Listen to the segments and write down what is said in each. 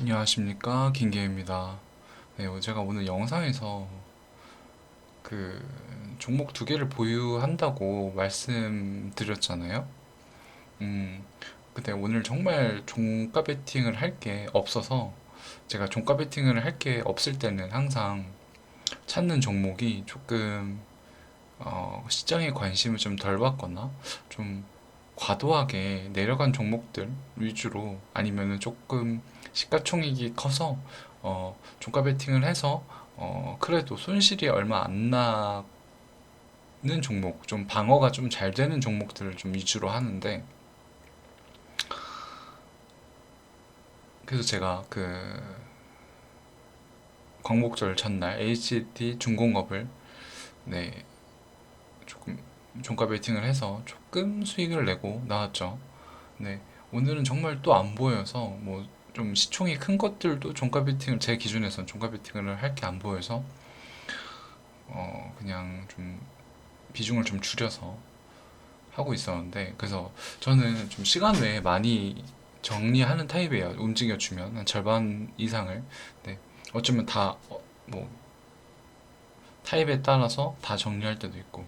안녕하십니까 김계입니다. 네, 어, 제가 오늘 영상에서 그 종목 두 개를 보유한다고 말씀드렸잖아요. 음, 근데 오늘 정말 종가 베팅을 할 게 없어서 제가 종가 베팅을 할 게 없을 때는 항상 찾는 종목이 조금 어, 시장에 관심을 좀 덜 받거나 좀 과도하게 내려간 종목들 위주로 아니면은 조금 시가총액이 커서 어, 종가 베팅을 해서 어, 그래도 손실이 얼마 안 나는 종목, 좀 방어가 좀 잘 되는 종목들을 좀 위주로 하는데 그래서 제가 그 광복절 전날 HT 중공업을 네 조금 종가 베팅을 해서 조금 수익을 내고 나왔죠. 네 오늘은 정말 또 안 보여서 뭐 좀 시총이 큰 것들도 종가 베팅을 제 기준에선 종가 베팅을 할 게 안 보여서 어 그냥 좀 비중을 좀 줄여서 하고 있었는데 그래서 저는 좀 시간 외에 많이 정리하는 타입이에요. 움직여 주면 한 절반 이상을 네 어쩌면 다뭐 타입에 따라서 다 정리할 때도 있고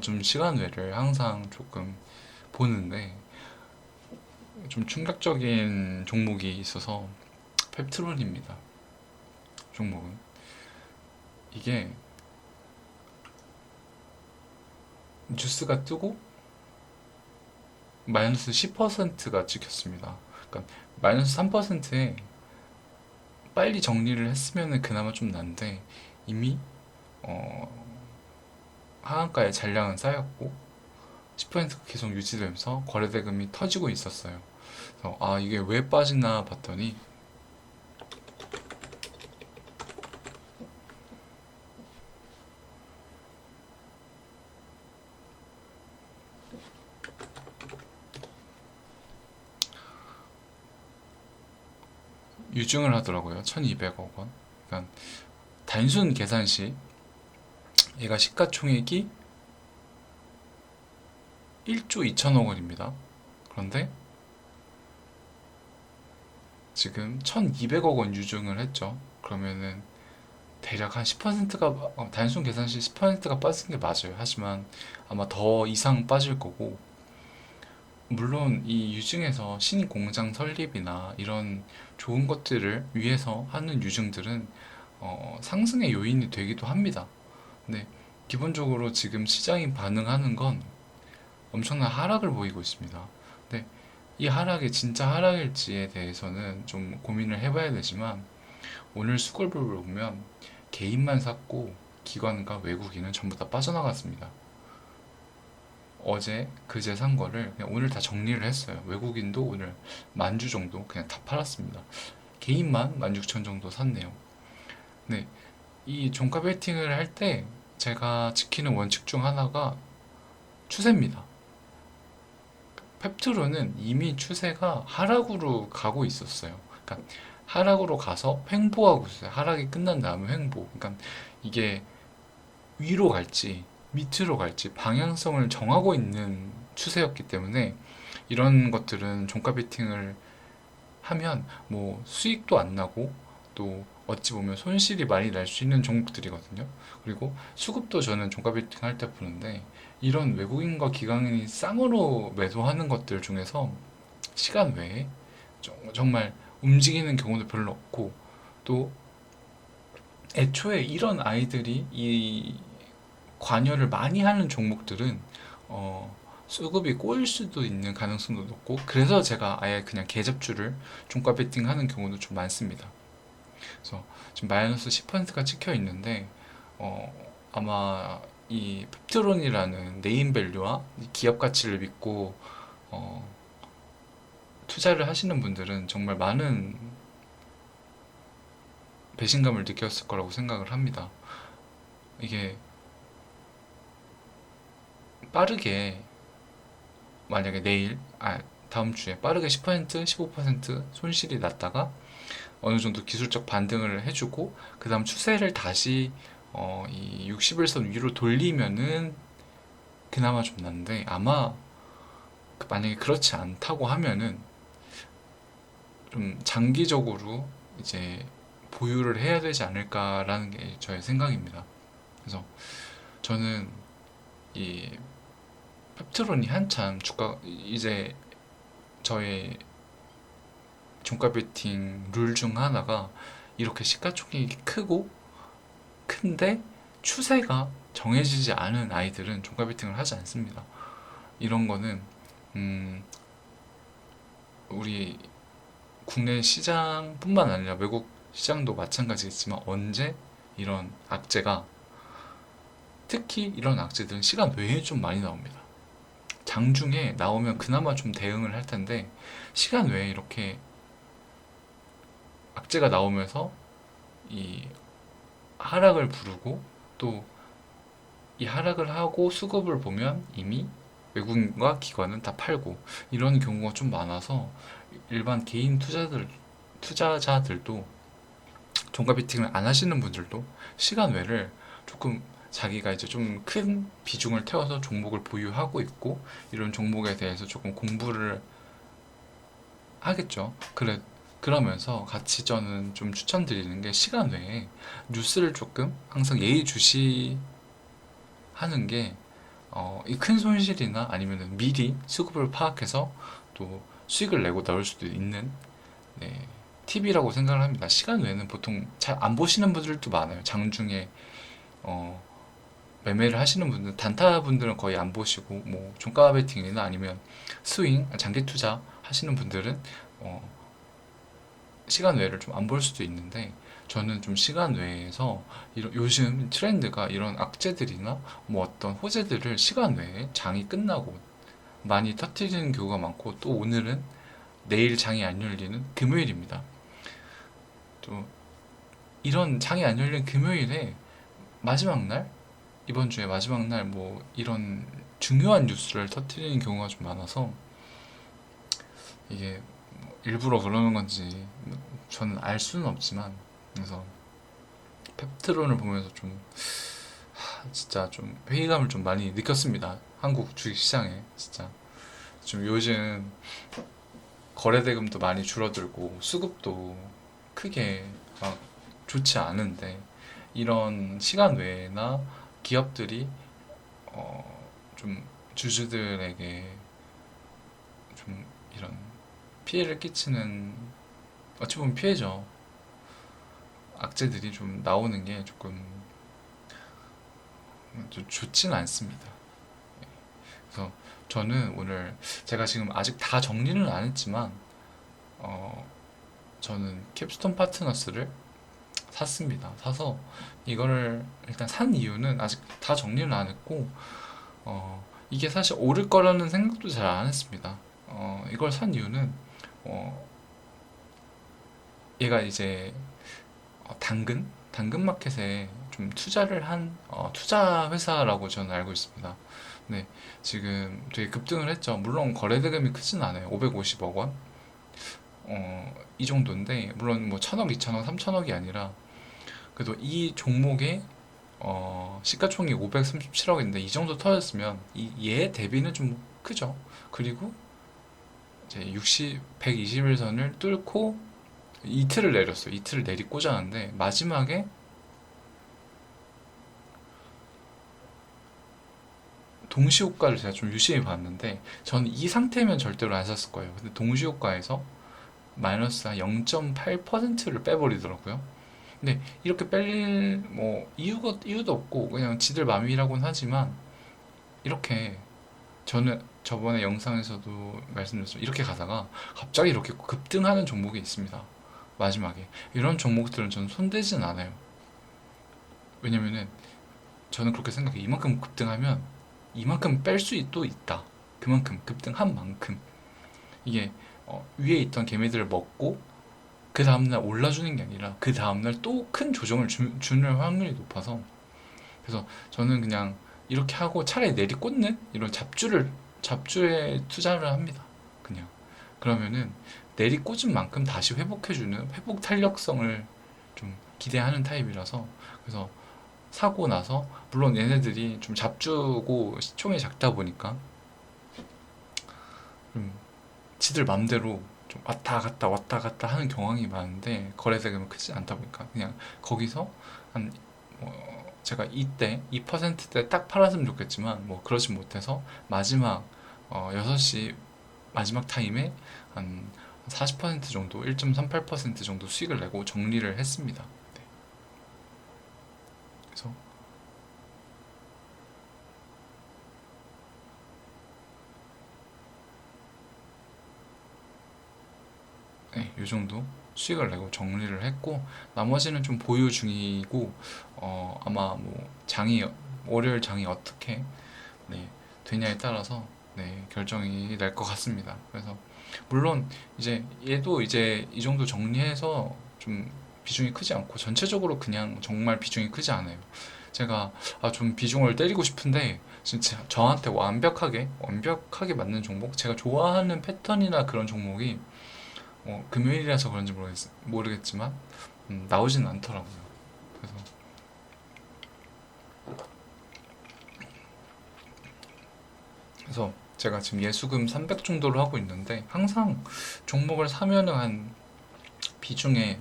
좀 시간 외를 항상 조금 보는데 좀 충격적인 종목이 있어서 펩트론입니다. 종목은 이게 뉴스가 뜨고 마이너스 10%가 찍혔습니다. 그러니까 마이너스 3%에 빨리 정리를 했으면은 그나마 좀 난데 이미 어, 하한가에 잔량은 쌓였고 10%가 계속 유지되면서 거래대금이 터지고 있었어요. 아 이게 왜 빠지나 봤더니 유증을 하더라고요. 1200억 원. 그러니까 단순 계산 시 얘가 시가총액이 1조 2천억 원입니다. 그런데 지금 1200억 원 유증을 했죠. 그러면은 대략 한 10%가 어, 단순 계산 시 10%가 빠진 게 맞아요. 하지만 아마 더 이상 빠질 거고 물론 이 유증에서 신인 공장 설립이나 이런 좋은 것들을 위해서 하는 유증들은 어, 상승의 요인이 되기도 합니다. 근데 기본적으로 지금 시장이 반응하는 건 엄청난 하락을 보이고 있습니다. 근데 이 하락이 진짜 하락일지에 대해서는 좀 고민을 해봐야 되지만 오늘 수급을 보면 개인만 샀고 기관과 외국인은 전부 다 빠져나갔습니다. 어제 그제 산 거를 오늘 다 정리를 했어요. 외국인도 오늘 만주 정도 그냥 다 팔았습니다. 개인만 16,000 정도 샀네요. 네, 이 종가 베팅을 할 때 제가 지키는 원칙 중 하나가 추세입니다. 펩트로는 이미 추세가 하락으로 가고 있었어요. 그러니까 하락으로 가서 횡보하고 있어요. 하락이 끝난 다음에 횡보. 그러니까 이게 위로 갈지 밑으로 갈지 방향성을 정하고 있는 추세였기 때문에 이런 것들은 종가 베팅을 하면 뭐 수익도 안 나고 또 어찌 보면 손실이 많이 날 수 있는 종목들이거든요. 그리고 수급도 저는 종가 베팅 할때 보는데 이런 외국인과 기관이 쌍으로 매도하는 것들 중에서 시간 외에 정말 움직이는 경우도 별로 없고 또 애초에 이런 아이들이 이 관여를 많이 하는 종목들은 어, 수급이 꼬일 수도 있는 가능성도 높고 그래서 제가 아예 그냥 계접주를 종가 베팅하는 경우도 좀 많습니다. 그래서 지금 마이너스 10%가 찍혀 있는데 어, 아마 이 펩트론이라는 네임밸류와 기업 가치를 믿고 어, 투자를 하시는 분들은 정말 많은 배신감을 느꼈을 거라고 생각을 합니다. 이게 빠르게 만약에 내일 아 다음 주에 빠르게 10% 15% 손실이 났다가 어느 정도 기술적 반등을 해주고 그 다음 추세를 다시 어, 이 60일선 위로 돌리면은 그나마 좀 난데 아마 그 만약에 그렇지 않다고 하면은 좀 장기적으로 이제 보유를 해야 되지 않을까라는 게 저의 생각입니다. 그래서 저는 이 펩트론이 한참 주가 이제 저의 종가 베팅 룰 중 하나가 이렇게 시가총액이 크고 큰데 추세가 정해지지 않은 아이들은 종가 베팅을 하지 않습니다. 이런 거는 음 우리 국내 시장뿐만 아니라 외국 시장도 마찬가지겠지만 언제 이런 악재가 특히 이런 악재들은 시간 외에 좀 많이 나옵니다. 장중에 나오면 그나마 좀 대응을 할 텐데 시간 외에 이렇게 악재가 나오면서 이 하락을 부르고 또 이 하락을 하고 수급을 보면 이미 외국인과 기관은 다 팔고 이런 경우가 좀 많아서 일반 개인 투자들 투자자들도 종가 베팅을 안 하시는 분들도 시간 외를 조금 자기가 이제 좀 큰 비중을 태워서 종목을 보유하고 있고 이런 종목에 대해서 조금 공부를 하겠죠. 그래 그러면서 같이 저는 좀 추천드리는 게 시간 외에 뉴스를 조금 항상 예의주시 하는 게 어, 이 큰 손실이나 아니면 미리 수급을 파악해서 또 수익을 내고 나올 수도 있는 네, 팁이라고 생각을 합니다. 시간 외에는 보통 잘 안 보시는 분들도 많아요. 장중에 어, 매매를 하시는 분들, 단타 분들은 거의 안 보시고 뭐 종가 베팅이나 아니면 스윙, 장기 투자 하시는 분들은 어, 시간 외를 좀 안 볼 수도 있는데 저는 좀 시간 외에서 이런 요즘 트렌드가 이런 악재들이나 뭐 어떤 호재들을 시간 외에 장이 끝나고 많이 터뜨리는 경우가 많고 또 오늘은 내일 장이 안 열리는 금요일입니다. 또 이런 장이 안 열리는 금요일에 마지막 날 이번 주에 마지막 날 뭐 이런 중요한 뉴스를 터뜨리는 경우가 좀 많아서 이게 뭐 일부러 그러는 건지 저는 알 수는 없지만 그래서 펩트론을 보면서 좀 하, 진짜 좀 회의감을 좀 많이 느꼈습니다. 한국 주식시장에 진짜 좀 요즘 거래대금도 많이 줄어들고 수급도 크게 막 좋지 않은데 이런 시간 외나 기업들이 어 좀 주주들에게 좀 이런 피해를 끼치는 어찌 보면 피해죠. 악재들이 좀 나오는 게 조금 좀 좋지는 않습니다. 그래서 저는 오늘 제가 지금 아직 다 정리는 안 했지만 어 저는 캡스톤 파트너스를 샀습니다. 사서 이거를 일단 산 이유는 아직 다 정리는 안 했고 어 이게 사실 오를 거라는 생각도 잘 안 했습니다. 어 이걸 산 이유는 어 얘가 이제 어, 당근 당근 마켓에 좀 투자를 한 어, 투자 회사라고 저는 알고 있습니다. 네, 지금 되게 급등을 했죠. 물론 거래대금이 크진 않아요. 550억 원. 어, 이 정도인데 물론 뭐 천억, 이천억, 삼천억이 아니라 그래도 이 종목의 어, 시가총액이 537억인데 이 정도 터졌으면 이, 얘 대비는 좀 크죠. 그리고 이제 60, 121선을 뚫고 이틀을 내렸어요. 이틀을 내리 꽂았는데 마지막에 동시효과를 제가 좀 유심히 봤는데 저는 이 상태면 절대로 안 샀을 거예요. 근데 동시효과에서 마이너스 한 0.8%를 빼버리더라고요. 근데 이렇게 뺄 뭐 이유가 이유도 없고 그냥 지들 맘이라고는 하지만 이렇게 저는 저번에 영상에서도 말씀드렸지만 이렇게 가다가 갑자기 이렇게 급등하는 종목이 있습니다. 마지막에 이런 종목들은 저는 손대진 않아요. 왜냐면은 저는 그렇게 생각해. 요 이만큼 급등하면 이만큼 뺄 수도 있다. 그만큼 급등한 만큼 이게 어, 위에 있던 개미들을 먹고 그 다음날 올라주는 게 아니라 그 다음날 또 큰 조정을 주, 주는 확률이 높아서 그래서 저는 그냥 이렇게 하고 차라리 내리 꽂는 이런 잡주를 잡주에 투자를 합니다. 그냥 그러면은 내리 꽂은 만큼 다시 회복해주는 회복 탄력성을 좀 기대하는 타입이라서 그래서 사고 나서 물론 얘네들이 좀 잡주고 시총이 작다 보니까 좀 지들 맘대로 좀 왔다 갔다 왔다 갔다 하는 경향이 많은데 거래 대금이 크지 않다 보니까 그냥 거기서 한 뭐, 제가 이때 2%대 딱 팔았으면 좋겠지만 뭐 그러지 못해서 마지막 어, 6시 마지막 타임에 한 40% 정도 1.38% 정도 수익을 내고 정리를 했습니다. 네. 그래서 네, 이 정도 수익을 내고 정리를 했고 나머지는 좀 보유 중이고 어, 아마 뭐 장이 월요일 장이 어떻게 네, 되냐에 따라서 네, 결정이 날 것 같습니다. 그래서 물론 이제 얘도 이제 이 정도 정리해서 좀 비중이 크지 않고 전체적으로 그냥 정말 비중이 크지 않아요. 제가 아, 좀 비중을 때리고 싶은데 진짜 저한테 완벽하게 완벽하게 맞는 종목 제가 좋아하는 패턴이나 그런 종목이 어, 금요일이라서 그런지 모르겠, 모르겠지만 음, 나오진 않더라고요. 그래서 그래서 제가 지금 예수금 300 정도를 하고 있는데 항상 종목을 사면은 한 비중에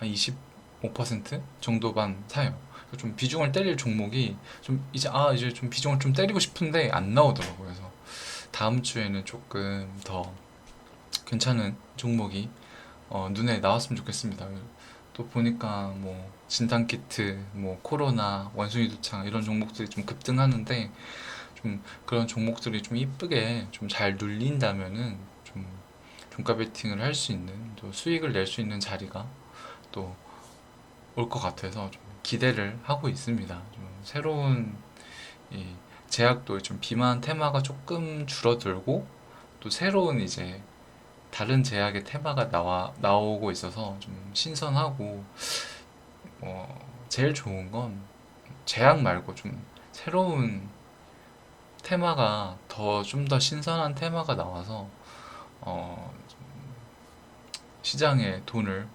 한25% 정도만 사요. 좀 비중을 때릴 종목이 좀 이제 아 이제 좀 비중을 좀 때리고 싶은데 안 나오더라고요. 그래서 다음 주에는 조금 더 괜찮은 종목이 어, 눈에 나왔으면 좋겠습니다. 또 보니까 뭐 진단 키트, 뭐 코로나, 원숭이 두창 이런 종목들이 좀 급등하는데 좀 그런 종목들이 좀 이쁘게 좀 잘 눌린다면은 좀 종가 베팅을 할 수 있는 또 수익을 낼 수 있는 자리가 또 올 것 같아서 좀 기대를 하고 있습니다. 좀 새로운 이 제약도 좀 비만 테마가 조금 줄어들고 또 새로운 이제 다른 제약의 테마가 나와 나오고 있어서 좀 신선하고 어, 제일 좋은 건 제약 말고 좀 새로운 테마가 더 좀더 신선한 테마가 나와서 어, 좀 시장에 돈을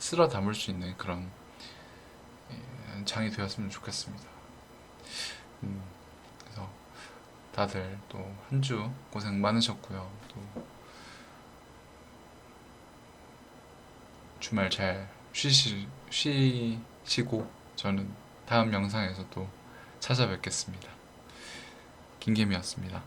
쓸어 담을 수 있는 그런 예, 장이 되었으면 좋겠습니다. 음, 그래서 다들 또 한 주 고생 많으셨고요. 또 주말 잘 쉬시, 쉬시고 저는 다음 영상에서 또 찾아뵙겠습니다. 김계미였습니다.